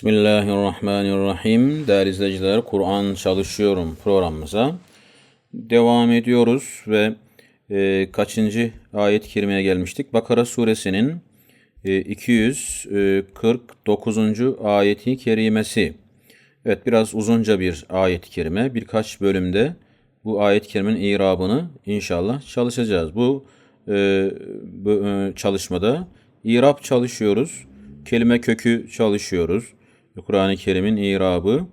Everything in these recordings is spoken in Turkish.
Bismillahirrahmanirrahim. Değerli izleyiciler, Kur'an çalışıyorum programımıza. Devam ediyoruz ve e, kaçıncı ayet-i kerimeye gelmiştik? Bakara suresinin e, 249. ayeti kerimesi. Evet biraz uzunca bir ayet-i kerime. Birkaç bölümde bu ayet-i kerimenin irabını inşallah çalışacağız. Bu, e, bu e, çalışmada irab çalışıyoruz. Kelime kökü çalışıyoruz. Kur'an-ı Kerim'in irabı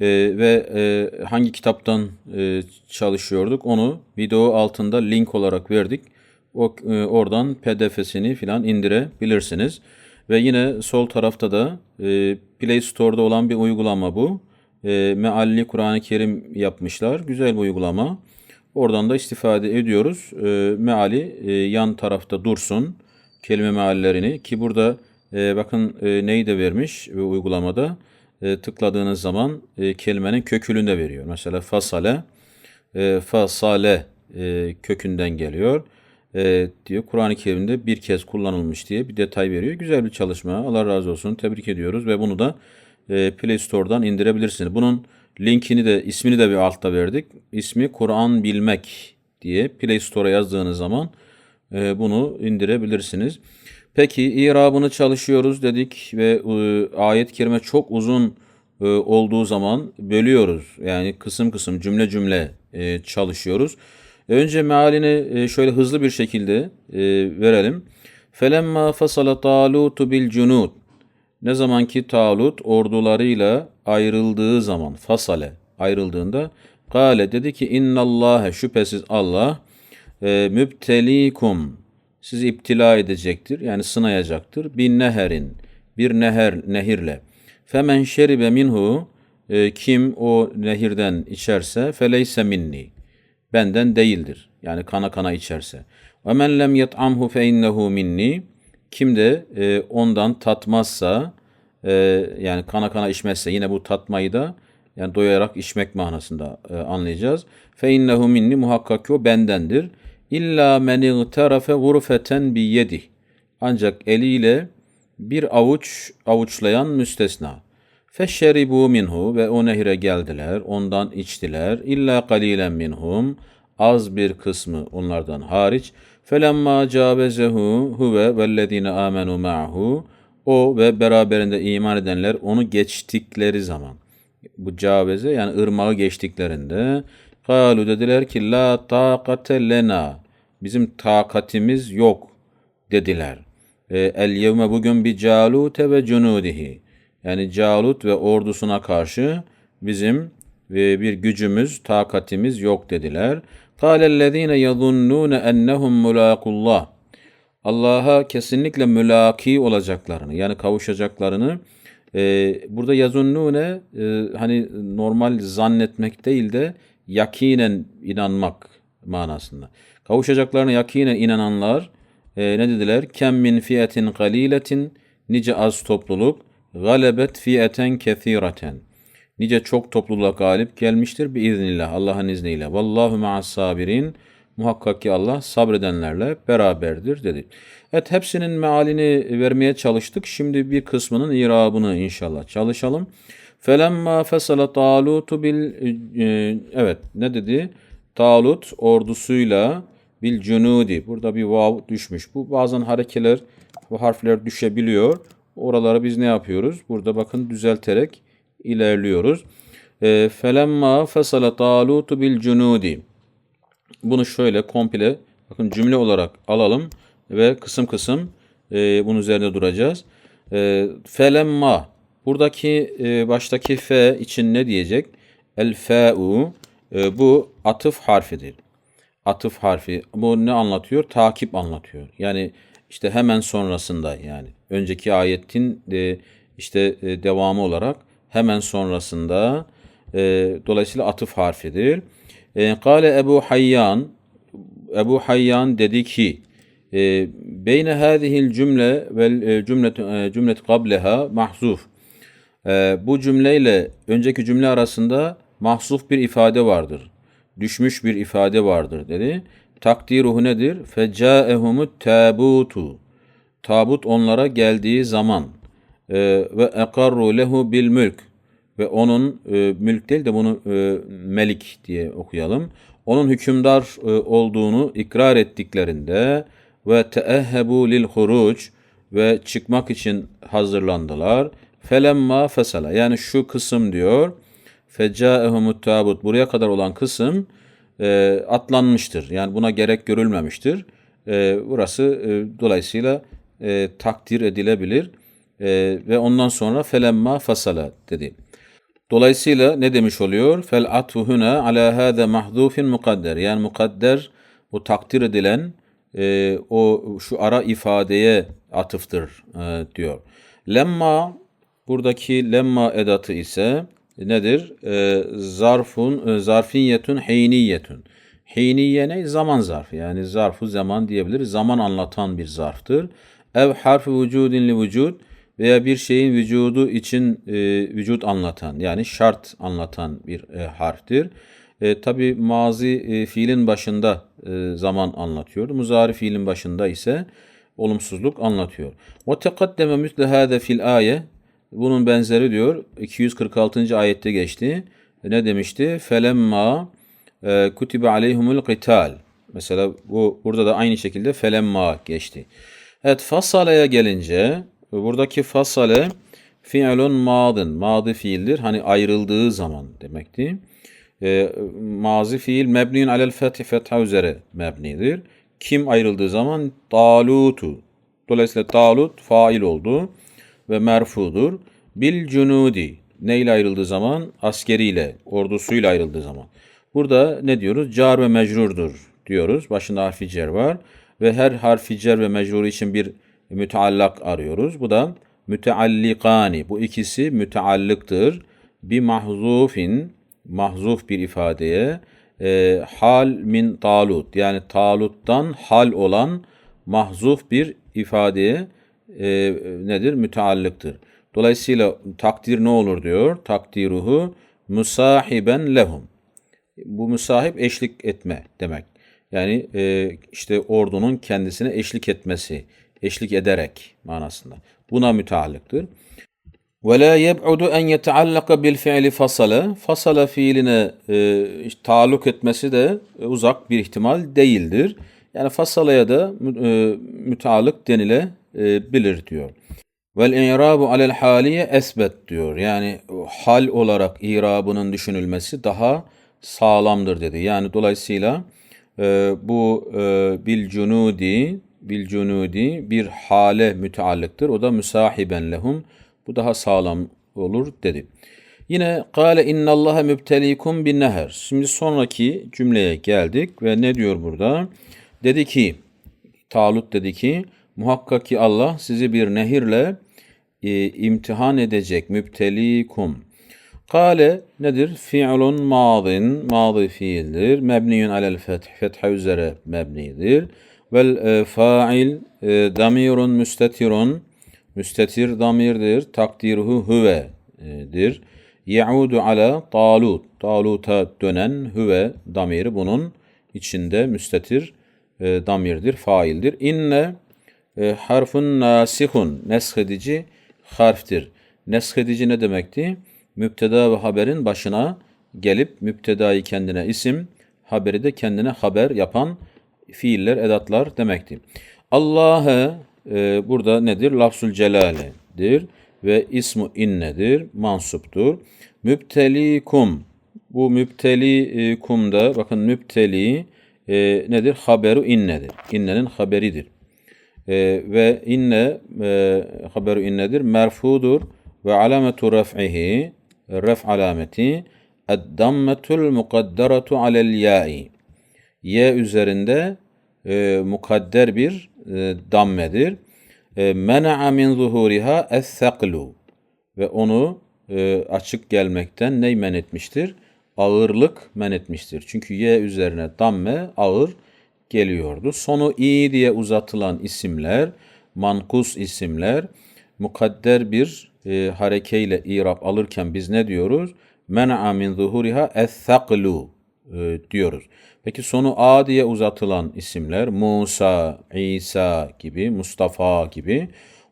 e, ve e, hangi kitaptan e, çalışıyorduk onu video altında link olarak verdik. O, e, oradan pdf'sini filan indirebilirsiniz. Ve yine sol tarafta da e, Play Store'da olan bir uygulama bu. E, mealli Kur'an-ı Kerim yapmışlar. Güzel bir uygulama. Oradan da istifade ediyoruz. E, meali e, yan tarafta dursun. Kelime meallerini ki burada e, bakın e, neyi de vermiş e, uygulamada. E, tıkladığınız zaman e, kelimenin kökülünü de veriyor. Mesela fasale, e, fasale e, kökünden geliyor. E, diyor Kur'an-ı Kerim'de bir kez kullanılmış diye bir detay veriyor. Güzel bir çalışma. Allah razı olsun. Tebrik ediyoruz ve bunu da e, Play Store'dan indirebilirsiniz. Bunun linkini de ismini de bir altta verdik. İsmi Kur'an Bilmek diye Play Store'a yazdığınız zaman e, bunu indirebilirsiniz. Peki irabını çalışıyoruz dedik ve e, ayet-i kerime çok uzun e, olduğu zaman bölüyoruz. Yani kısım kısım cümle cümle e, çalışıyoruz. E, önce mealini e, şöyle hızlı bir şekilde e, verelim. Felemma fasala talutu bil cunud. Ne zaman ki Talut ordularıyla ayrıldığı zaman fasale ayrıldığında Kale dedi ki innallâhe şüphesiz Allah e, mübtelikum sizi iptila edecektir. Yani sınayacaktır. Bir neherin, bir neher, nehirle. Femen şeribe minhu, e, kim o nehirden içerse feleyse minni. Benden değildir. Yani kana kana içerse. Ve men lem yet'amhu fe innehu minni. Kim de e, ondan tatmazsa, e, yani kana kana içmezse, yine bu tatmayı da yani doyarak içmek manasında anlayacağız. Fe innehu minni muhakkak ki o bendendir. İlla men igtarafe gurfeten bi yedi. Ancak eliyle bir avuç avuçlayan müstesna. Feşşeribu minhu ve o nehire geldiler, ondan içtiler. İlla kalilen minhum, az bir kısmı onlardan hariç. Felemma cabezehu huve vellezine amenu ma'hu. O ve beraberinde iman edenler onu geçtikleri zaman. Bu caveze yani ırmağı geçtiklerinde Kalu dediler ki la takate lena. Bizim takatimiz yok dediler. E, El yevme bugün bir calute ve cunudihi. Yani Calut ve ordusuna karşı bizim e, bir gücümüz, takatimiz yok dediler. Kâlellezîne yazunνûne ennehum mulâkullah. Allah'a kesinlikle mülaki olacaklarını yani kavuşacaklarını e, burada yazunnune e, hani normal zannetmek değil de yakinen inanmak manasında. Kavuşacaklarına yakinen inananlar e, ne dediler? Kem min fiyetin galiletin nice az topluluk galebet fiyeten kethireten. Nice çok topluluğa galip gelmiştir bir iznillah Allah'ın izniyle. Vallahu ma'as sabirin. Muhakkak ki Allah sabredenlerle beraberdir dedi. Evet hepsinin mealini vermeye çalıştık. Şimdi bir kısmının irabını inşallah çalışalım. Felemma fesala Talutu bil e, evet ne dedi? Talut ordusuyla bil cunudi. Burada bir vav düşmüş. Bu bazen harekeler bu harfler düşebiliyor. Oraları biz ne yapıyoruz? Burada bakın düzelterek ilerliyoruz. E, felemma fesala Talutu bil cunudi. Bunu şöyle komple bakın cümle olarak alalım ve kısım kısım e, bunun üzerinde duracağız. E, felemma Buradaki e, baştaki f için ne diyecek? El fe'u e, bu atıf harfidir. Atıf harfi. Bu ne anlatıyor? Takip anlatıyor. Yani işte hemen sonrasında yani önceki ayetin e, işte e, devamı olarak hemen sonrasında e, dolayısıyla atıf harfidir. E, Kale Ebu Hayyan Ebu Hayyan dedi ki e, beyne hâzihil cümle vel cümlet cümlet kableha mahzuf e, bu cümleyle önceki cümle arasında mahsuf bir ifade vardır. Düşmüş bir ifade vardır dedi. Takdiruhu nedir? Fecaehumut tabutu. Tabut onlara geldiği zaman. e, ve ekarru lehu bil mülk ve onun e, mülk değil de bunu e, melik diye okuyalım. Onun hükümdar e, olduğunu ikrar ettiklerinde ve teehhebu lil huruc ve çıkmak için hazırlandılar. Felemma fesala yani şu kısım diyor. Fecaehumut tabut buraya kadar olan kısım e, atlanmıştır. Yani buna gerek görülmemiştir. E, burası e, dolayısıyla e, takdir edilebilir. E, ve ondan sonra felemma fasala dedi. Dolayısıyla ne demiş oluyor? Fel atfu huna ala hada mahdufin mukadder. Yani mukadder o takdir edilen e, o şu ara ifadeye atıftır e, diyor. Lemma buradaki lemma edatı ise nedir? E, zarfun e, zarfiyetun heyniyetun. Heyniye ne? Zaman zarfı. Yani zarfu zaman diyebiliriz. Zaman anlatan bir zarftır. Ev harfi vücudin li vücud veya bir şeyin vücudu için e, vücut anlatan yani şart anlatan bir e, harftir. E, Tabi mazi e, fiilin başında e, zaman anlatıyor. Muzari fiilin başında ise olumsuzluk anlatıyor. Ve tekaddeme misle hâze fil aye bunun benzeri diyor 246. ayette geçti. Ne demişti? Felemma e, kutibe aleyhumul qital. Mesela bu burada da aynı şekilde felemma geçti. Evet fasalaya gelince buradaki fasale fiilun madın. Madı fiildir. Hani ayrıldığı zaman demekti. E, mazi fiil mebniun alel fethi fetha üzere mebnidir. Kim ayrıldığı zaman? Talutu. Dolayısıyla talut fail oldu ve merfudur. Bil cunudi. Neyle ayrıldığı zaman? Askeriyle, ordusuyla ayrıldığı zaman. Burada ne diyoruz? Car ve mecrurdur diyoruz. Başında harfi cer var. Ve her harfi cer ve mecrur için bir müteallak arıyoruz. Bu da müteallikani. Bu ikisi müteallıktır. Bir mahzufin, mahzuf bir ifadeye e, hal min talut yani taluttan hal olan mahzuf bir ifadeye e, nedir? Müteallıktır. Dolayısıyla takdir ne olur diyor? Takdiruhu musahiben lehum. Bu musahip eşlik etme demek. Yani e, işte ordunun kendisine eşlik etmesi, eşlik ederek manasında. Buna müteallıktır. Ve la yeb'udu en yeteallaka bil fiili fasala. Fasala fiiline e, taalluk etmesi de uzak bir ihtimal değildir. Yani fasalaya da e, müteallık denilebilir diyor. Vel i'rabu alel haliye esbet diyor. Yani hal olarak irabının düşünülmesi daha sağlamdır dedi. Yani dolayısıyla e, bu e, bil cunudi bil cunudi bir hale müteallıktır. O da müsahiben lehum. Bu daha sağlam olur dedi. Yine kâle innallâhe mübtelikum bin neher. Şimdi sonraki cümleye geldik ve ne diyor burada? Dedi ki Talut dedi ki muhakkak ki Allah sizi bir nehirle e, imtihan edecek mübtelikum. Kale nedir? Fi'lun madin, madi fiildir. Mebniyun alel feth, fetha üzere mebnidir. Vel e, fa'il e, damirun müstetirun, müstetir damirdir. Takdiruhu huve'dir. Yaudu ala talut, taluta dönen huve damiri bunun içinde müstetir e, damirdir, faildir. İnne e, harfun nasihun, neshedici harftir. Neshedici ne demekti? Müpteda ve haberin başına gelip müptedayı kendine isim, haberi de kendine haber yapan fiiller, edatlar demekti. Allah'ı e, burada nedir? Lafzul celaledir ve ismu innedir, mansuptur. Müptelikum, bu müpteli kumda bakın müpteli e, nedir? Haberu innedir. İnnenin haberidir. E, ve inne e, haberu innedir. Merfudur ve alametu ref'ihi ref alameti eddammetul mukadderatu alel ya'i y üzerinde e, mukadder bir e, dammedir. E, mena'a min zuhuriha es-saklu ve onu e, açık gelmekten ney men etmiştir? Ağırlık men etmiştir. Çünkü y üzerine damme ağır geliyordu. Sonu i diye uzatılan isimler, mankus isimler, mukadder bir e, harekeyle irap alırken biz ne diyoruz? Men'a min zuhuriha es-saklu e, diyoruz. Peki sonu a diye uzatılan isimler Musa, İsa gibi, Mustafa gibi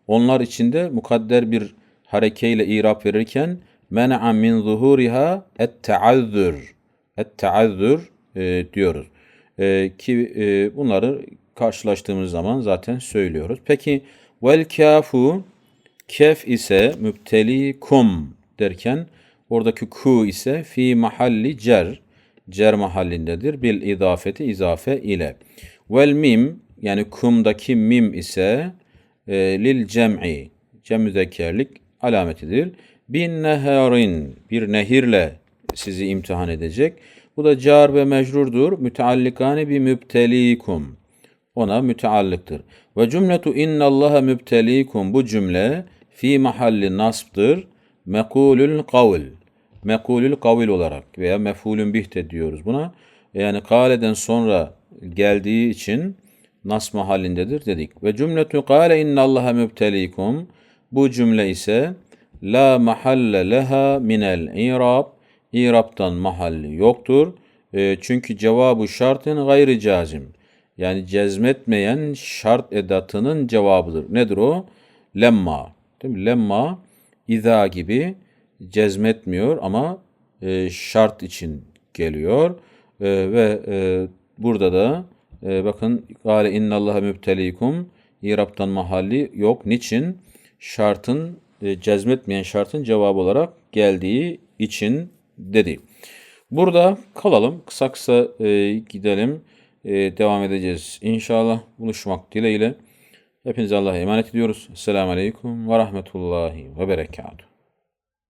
onlar içinde mukadder bir harekeyle irap verirken men'a min zuhuriha et taazzur. Et taazzur e, diyoruz. E, ki e, bunları karşılaştığımız zaman zaten söylüyoruz. Peki vel kafu kef ise müptelikum derken oradaki ku ise fi mahalli cer cer mahallindedir bil izafeti izafe ile. Vel mim yani kumdaki mim ise e, lil cem'i cem müzekkerlik alametidir. Bin neharin bir nehirle sizi imtihan edecek. Bu da car ve mecrurdur. Müteallikane bi mübtelikum. Ona müteallıktır. Ve cümletu innallaha mübtelikum bu cümle fi mahalli nasbdır. Mekulül kavl. Mekulül kavil olarak veya mefulün bih de diyoruz buna. Yani kaleden sonra geldiği için nas mahallindedir dedik. Ve cümletu kâle innallaha mübtelikum. Bu cümle ise la mahalle leha minel irab. İrab'tan mahalli yoktur. E, çünkü cevabı şartın gayri cazim. Yani cezmetmeyen şart edatının cevabıdır. Nedir o? Lemma. Değil mi? Lemma, iza gibi cezmetmiyor ama e, şart için geliyor. E, ve e, burada da e, bakın gale innallaha mübtelikum İrab'tan mahalli yok. Niçin? Şartın e, cezmetmeyen şartın cevabı olarak geldiği için dedi. Burada kalalım. Kısa kısa e, gidelim. E, devam edeceğiz. İnşallah buluşmak dileğiyle. Hepinize Allah'a emanet ediyoruz. Esselamu Aleyküm ve Rahmetullahi ve Berekatuhu.